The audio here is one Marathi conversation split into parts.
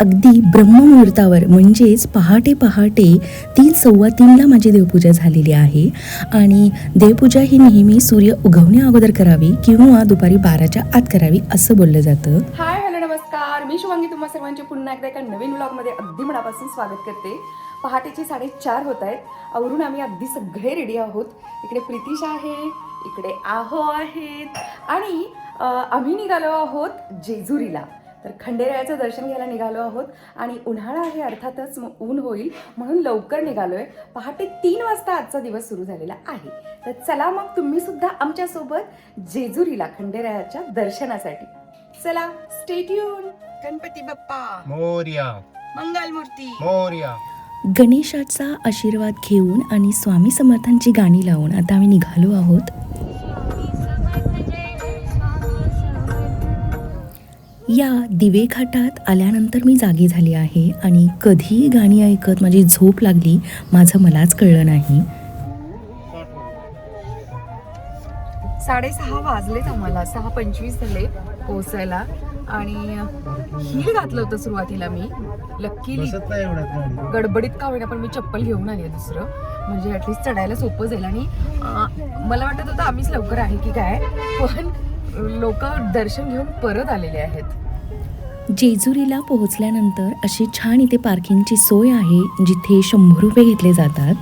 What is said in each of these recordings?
अगदी ब्रह्ममुहूर्तावर म्हणजेच पहाटे पहाटे तीन सव्वा तीनला माझी देवपूजा झालेली आहे. आणि देवपूजा ही नेहमी सूर्य उगवण्या अगोदर करावी किंवा दुपारी बाराच्या आत करावी असं बोललं जातं. हाय हॅलो नमस्कार. मी शुभांगी तुम्हा सर्वांचे पुन्हा एकदा एका नवीन ब्लॉगमध्ये अगदी मनापासून स्वागत करते. पहाटेचे साडेचार होत आहेत. आवरून आम्ही अगदी सगळे रेडी आहोत. इकडे प्रितिश आहे इकडे आहो आहेत. आणि आम्ही निघालो आहोत जेजुरीला. तर खंडेरायाचं दर्शन घ्यायला निघालो आहोत आणि उन्हाळा आहे अर्थातच ऊन होईल म्हणून लवकर निघालोय. पहाटे तीन वाजता आजचा दिवस सुरू झालेला आहे. तर चला मग तुम्ही सुद्धा आमच्यासोबत जेजुरीला खंडेरायाच्या दर्शनासाठी. चला स्टेट्यून गणपती बाप्पा. मोर्या. मंगलमूर्ती. मोर्या. गणेशाचा आशीर्वाद घेऊन आणि स्वामी समर्थांची गाणी लावून आता आम्ही निघालो आहोत. या दिवे घाटात आल्यानंतर मी जागी झाली आहे आणि कधी गाणी ऐकत माझी झोप लागली माझं मलाच कळलं नाही. साडेसहा वाजलेत आम्हाला सहा पंचवीस झाले पोहोचायला. आणि हिल घातलं होतं सुरुवातीला मी लक्कीली गडबडीत का होईना पण मी चप्पल घेऊन आली आहे दुसरं. म्हणजे ॲटलिस्ट चढायला सोपं जाईल. आणि मला वाटत होतं आम्हीच लवकर आहे की काय पण लोक दर्शन घेऊन परत आलेले आहेत. जेजुरीला पोहोचल्यानंतर अशी छान इथे पार्किंगची सोय आहे जिथे शंभर रुपये घेतले जातात.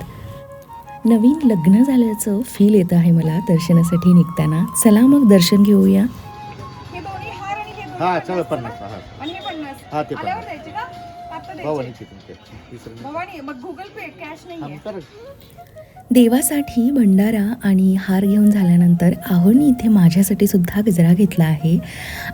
नवीन लग्न झाल्याचं फील येतं आहे मला दर्शनासाठी निघताना. चला मग दर्शन घेऊया. हे दोन्ही हार आणि हे दोन्ही हा पन्नास. चल पन्नास हा आणि हे पन्नास. हा, ते आल्यावर पन्नास. द्यायचे का? भवानी मग गुगल पे कॅश हा, नाहीये कर. देवासाठी भंडारा आणि हार घेऊन झाल्यानंतर आहोनी इथे माझ्यासाठी सुद्धा गजरा घेतला आहे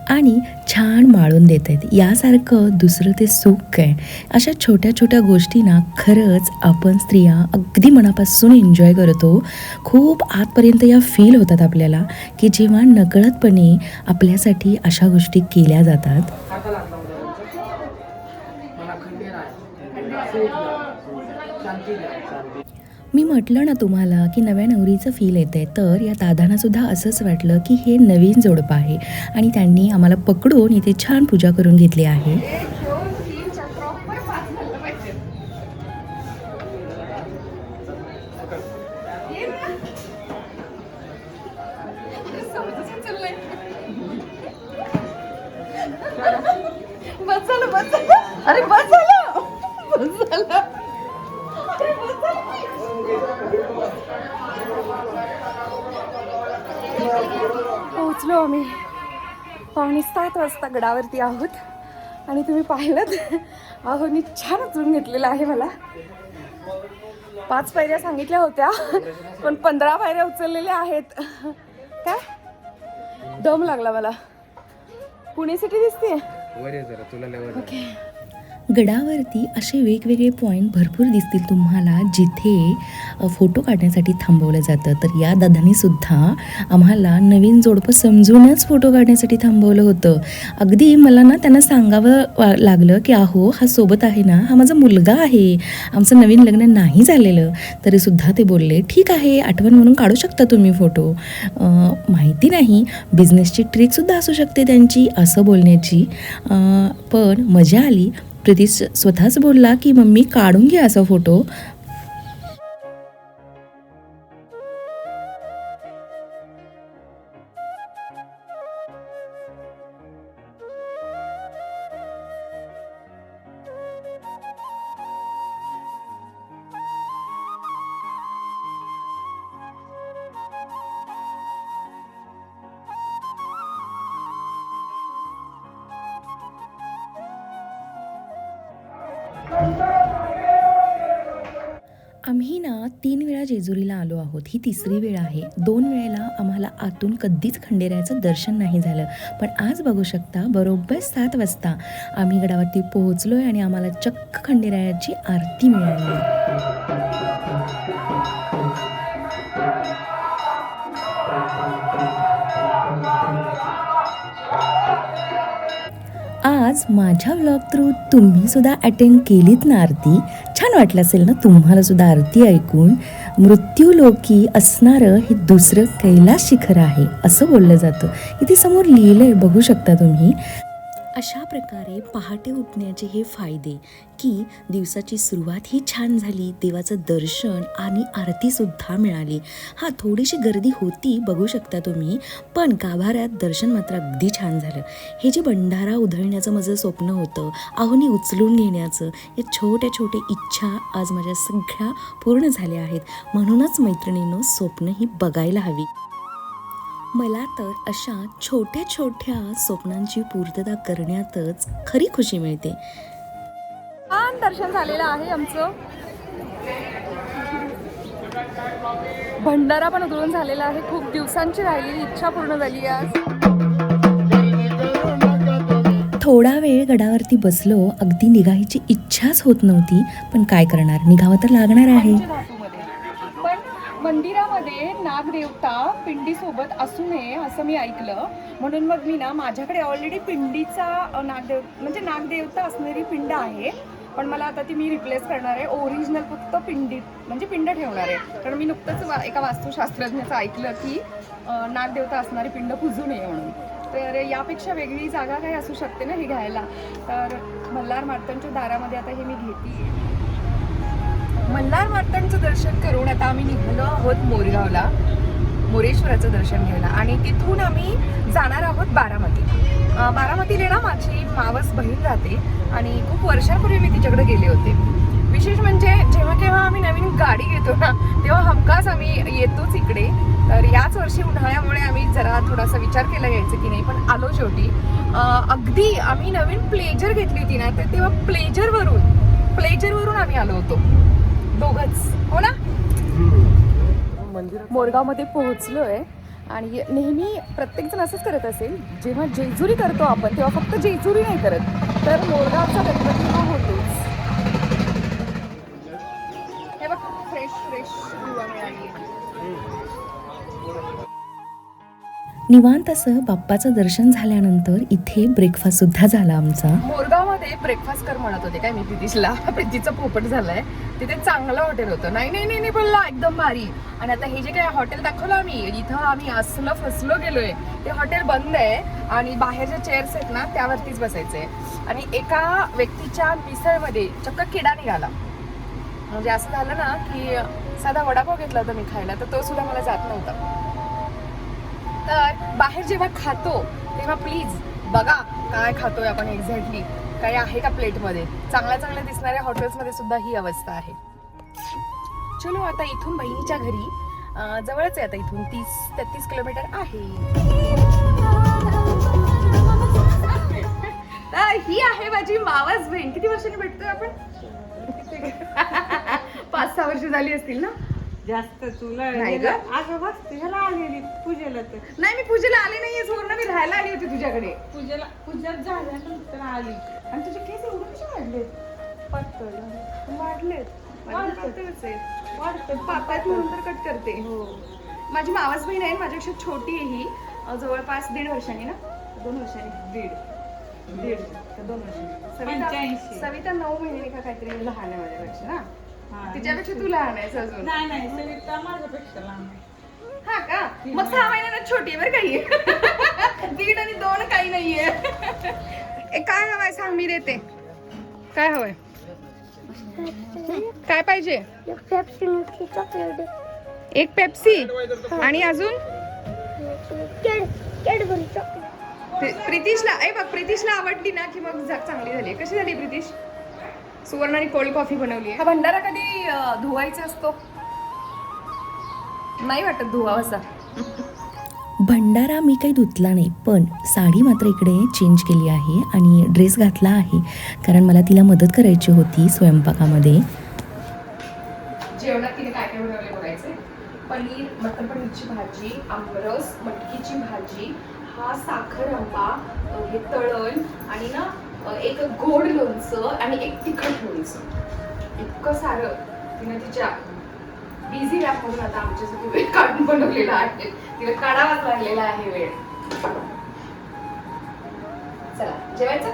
आणि छान माळून देत आहेत यासारखं दुसरं ते सुख आहे अशा छोट्या छोट्या गोष्टी ना खरंच आपण स्त्रिया अगदी मनापासून एन्जॉय करतो. खूप आतपर्यंत या फील होतात आपल्याला की जेव्हा नकळतपणे आपल्यासाठी अशा गोष्टी केल्या जातात. मी म्हटलं ना तुम्हाला की नव्या नवरीचं फील येतं आहे तर या दादांना सुद्धा असंच वाटलं की हे नवीन जोडपं आहे. आणि त्यांनी आम्हाला पकडून इथे छान पूजा करून घेतली आहे. बस झालं अरे बस झालं. पोहोचलो आम्ही. पावणे सात वाजता गडावरती आहोत. आणि तुम्ही पाहिलं आहोनी छान उचलून घेतलेलं आहे मला. पाच पायऱ्या सांगितल्या होत्या पण पंधरा पायऱ्या उचललेल्या आहेत. काय? दम लागला मला. पुणे सिटी दिसते ओके गडावरती असे वेगवेगळे पॉईंट भरपूर दिसतील तुम्हाला जिथे फोटो काढण्यासाठी थांबवलं जातं. तर या दादानीसुद्धा आम्हाला नवीन जोडपं समजूनच फोटो काढण्यासाठी थांबवलं होतं. अगदी मला ना त्यांना सांगावं वा- लागलं की अहो हा सोबत आहे ना हा माझा मुलगा आहे. आमचं नवीन लग्न नाही झालेलं. तरीसुद्धा ते बोलले ठीक आहे आठवण म्हणून काढू शकता तुम्ही फोटो माहिती नाही बिझनेसची ट्रिकसुद्धा असू शकते त्यांची असं बोलण्याची. पण मजा आली. प्रीती स्वतःच बोलला की मम्मी काढून घ्या असा फोटो. आम्ही ना तीन वेळा जेजुरीला आलो आहोत. ही तिसरी वेळ आहे. दोन वेळेला आम्हाला आतून कधीच खंडेरायाचं दर्शन नाही झालं. पण आज बघू शकता बरोबर सात वाजता आम्ही गडावरती पोहोचलो आहे आणि आम्हाला चक्क खंडेरायाची आरती मिळाली. आज माझ्या व्लॉग थ्रू तुम्ही सुद्धा अटेंड केलीत ना आरती? छान वाटलं असेल ना तुम्हाला सुद्धा आरती ऐकून? मृत्यूलोकी असणारं हे दुसरं कैलास शिखर आहे असं बोललं जातं. इथे समोर लिहिलं आहे बघू शकता तुम्ही. अशा प्रकारे पहाटे उठण्याचे हे फायदे की दिवसाची सुरुवात ही छान झाली देवाचं दर्शन आणि आरतीसुद्धा मिळाली. हा थोडीशी गर्दी होती बघू शकता तुम्ही पण गाभाऱ्यात दर्शन मात्र अगदी छान झालं. हे जे भंडारा उधळण्याचं माझं स्वप्न होतं आहोनी उचलून घेण्याचं या छोट्या छोट्या इच्छा आज माझ्या सगळ्या पूर्ण झाल्या आहेत. म्हणूनच मैत्रिणीनं स्वप्न ही बघायला हवी. मला तर अशा छोट्या छोट्या स्वप्नांची पूर्तता करण्यातच खरी खुशी मिळते. छान दर्शन झालेलं आहे आमचं. भंडारा पण उधळून झालेला आहे. खूप दिवसांची राहिलेली इच्छा पूर्ण झाली आज. थोडा वेळ गडावरती बसलो अगदी निघायची इच्छाच होत नव्हती पण काय करणार? निघावं तर लागणार आहे. मध्ये नागदेवता पिंडी सोबत असू नये असं मी ऐकलं. म्हणून मग मी ना माझ्याकडे ऑलरेडी पिंडीचा नागदेव म्हणजे नागदेवता असणारी पिंड आहे. पण मला आता ती मी रिप्लेस करणार आहे. ओरिजिनल फक्त पिंडीत म्हणजे पिंड ठेवणार आहे. कारण मी नुकतंच वा- एका वास्तुशास्त्रज्ञाचं ऐकलं की नागदेवता असणारी पिंड पुजू नये म्हणून. तर यापेक्षा वेगळी जागा काही असू शकते ना ही घ्यायला. तर मल्हार मार्तनच्या दारामध्ये आता हे मी घेते. मल्हार मातांचं दर्शन करून आता आम्ही निघालो आहोत मोरगावला मोरेश्वराचं दर्शन घ्यायला. आणि तिथून आम्ही जाणार आहोत बारामती. बारामतीला ना माझी मावस बहीण राहते आणि खूप वर्षांपूर्वी मी तिच्याकडे गेले होते. विशेष म्हणजे जेव्हा केव्हा आम्ही नवीन गाडी घेतो ना तेव्हा हमखास आम्ही येतोच इकडे. तर याच वर्षी उन्हाळ्यामुळे आम्ही जरा थोडासा विचार केला यायचं की नाही पण आलो शेवटी. अगदी आम्ही नवीन प्लेजर घेतली होती ना तर तेव्हा प्लेजरवरून प्लेजरवरून आम्ही आलो होतो. दोघच. हो ना? मोरगावमध्ये पोहोचलोय. आणि नेहमी प्रत्येकजण असंच करत असेल जेव्हा जेजुरी करतो आपण तेव्हा फक्त जेजुरी नाही करत तर मोरगावचा गणपती हा होतोच. निवांत असं बाप्पाचं दर्शन झाल्यानंतर इथे ब्रेकफास्ट सुद्धा झाला आमचा. मोरगावमध्ये ब्रेकफास्ट कर म्हणत होते काय मी प्रितीशला. प्रितीचं पोपट झालंय. तिथे चांगलं हॉटेल होतं. नाही नाही नाही नाही बोलला. एकदम भारी. आणि आता हे जे काय हॉटेल दाखवलं आम्ही इथं आम्ही असलं फसलो गेलोय. ते हॉटेल बंद आहे आणि बाहेरच्या चेअर्स आहेत ना त्यावरतीच बसायचंय. आणि एका व्यक्तीच्या मिसळमध्ये चक्क किडा निघाला. म्हणजे असं झालं ना की साधा वडापाव घेतला होता मी खायला तर तो सुद्धा मला जात नव्हता. तर बाहेर जेव्हा खातो तेव्हा प्लीज बघा काय खातोय आपण एक्झॅक्टली काय आहे का प्लेटमध्ये चांगल्या चांगल्या दिसणाऱ्या हॉटेल्समध्ये सुद्धा ही अवस्था आहे. चलो आता इथून बहिणीच्या घरी. जवळच आहे आता इथून. तीस तेहतीस किलोमीटर आहे. तर ही आहे माझी मावाच बहीण. किती वर्षांनी भेटतोय आपण? पाच सहा वर्ष झाली असतील ना? जास्त तुला नाही ग. अगं बस ह्याला आलेली पूजेला तर. नाही मी पूजेला आले नाहीये सुवर्ण मी राहायला आली होती तुझ्याकडे. पूजेला पूजा झाल्यानंतर आली. आणि तुझे केस एवढे कसे वाढलेत? पातळ. वाढलेत. माझे. पातळच आहेत. वाढतं पापात म्हणून तर कट करते. हो. माझी मावस बहीण आहे माझ्यापेक्षा छोटी आहे ही. अं, जवळपास दीड वर्षांनी ना? दोन वर्षांनी. दीड. दीड. का दोन वर्षांनी. सविता पंच्याऐंशी. सविता नऊ महिन्यानी का काहीतरी लहान आहे माझ्यापेक्षा ना. तिच्यापेक्षा तू लहान आहेस अजून. नाही नाही सविता माझ्यापेक्षा लहान आहे. हा का? मग सहा महिन्यात छोटी आहे बरं काही दीड आणि दोन काही नाहीये. ए, काय हवंय सांग मी देते. काय हवंय? काय पाहिजे? एक पेप्सी आणि अजून? प्रि- प्रितीशला ए बघ प्रितीशला आवडली ना की मग चांगली झाली. कशी झाली प्रितीश? सुवर्णाने कोल्ड कॉफी बनवली हा भंडारा कधी धुवायचा असतो? नाही वाटत धुवा असा. भंडारा मी काही धुतला नाही पण साडी मात्र इकडे चेंज केली आहे आणि ड्रेस घातला आहे. कारण मला तिला मदत करायची होती स्वयंपाकामध्ये. जेवणात तिने काय काय बनवले बघायचे पनीर मटन पनीरची भाजी आमरस मटकीची भाजी हा साखर आंबा हे तळण आणि ना एक गोड लोणचं आणि एक तिखट लोणचं. इतकं सारं तिने तिच्या बिझी म्हणून आता आमच्यासाठी वेळ काढून बनवलेला आहे. तिला काढावाच लागलेला आहे वेळ. चला जेवायचं?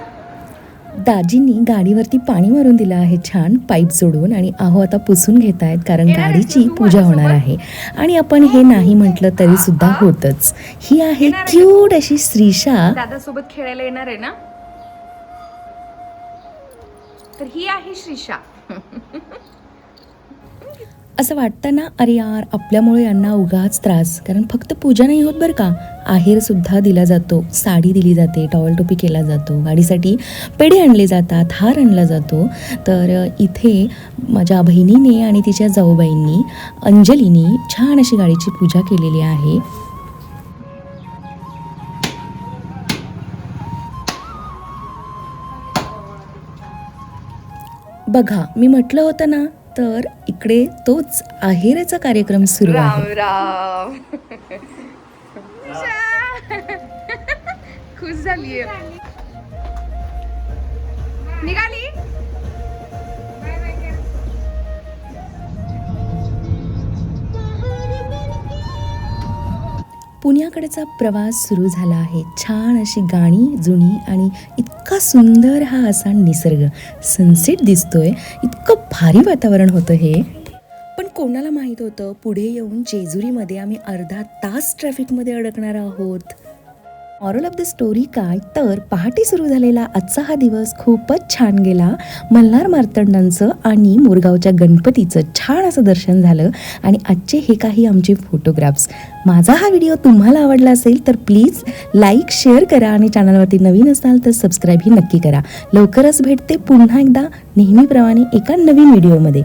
दाजींनी गाडीवरती पाणी मारून दिलं आहे छान पाईप जोडून आणि अहो आता पुसून घेत आहेत कारण गाडीची पूजा होणार? आहे. आणि आपण हे नाही म्हटलं तरी सुद्धा होतच. ही आहे आहे क्यूट अशी श्रीषा दादा सोबत खेळायला येणार आहे ना? तर ही आहे श्रीषा असं वाटतं ना अरे यार आपल्यामुळे यांना उगाच त्रास. कारण फक्त पूजा नाही होत बरं का. आहेरसुद्धा दिला जातो साडी दिली जाते टॉवल टोपी केला जातो गाडीसाठी पेढे आणले जातात हार आणला जातो. तर इथे माझ्या बहिणीने आणि तिच्या जाऊबाईंनी अंजलीनी छान अशी गाडीची पूजा केलेली आहे. बघा मी म्हटलं होतं ना तर इकडे तोच आहेराचा कार्यक्रम सुरू आहे. राम राम. खुश झालीये. निघाली? पुण्याकडचा प्रवास सुरू झाला आहे. छान अशी गाणी जुनी आणि इतका सुंदर हा असा निसर्ग. सनसेट दिसतोय. इतकं भारी वातावरण होतं हे. पण कोणाला माहीत होतं पुढे येऊन जेजुरीमध्ये आम्ही अर्धा तास ट्रॅफिकमध्ये अडकणार आहोत? मॉरल ऑफ द स्टोरी काय? तर पहाटे सुरू झालेला आजचा हा दिवस खूपच छान गेला. मल्हार मार्तंडांचं आणि मोरगावच्या गणपतीचं छान असं दर्शन झालं आणि आजचे हे काही आमचे फोटोग्राफ्स माझा हा व्हिडिओ तुम्हाला आवडला असेल तर प्लीज लाईक शेअर करा आणि चॅनलवरती नवीन असाल तर सबस्क्राईबही नक्की करा. लवकरच भेटते पुन्हा एकदा नेहमीप्रमाणे एका नवीन व्हिडिओमध्ये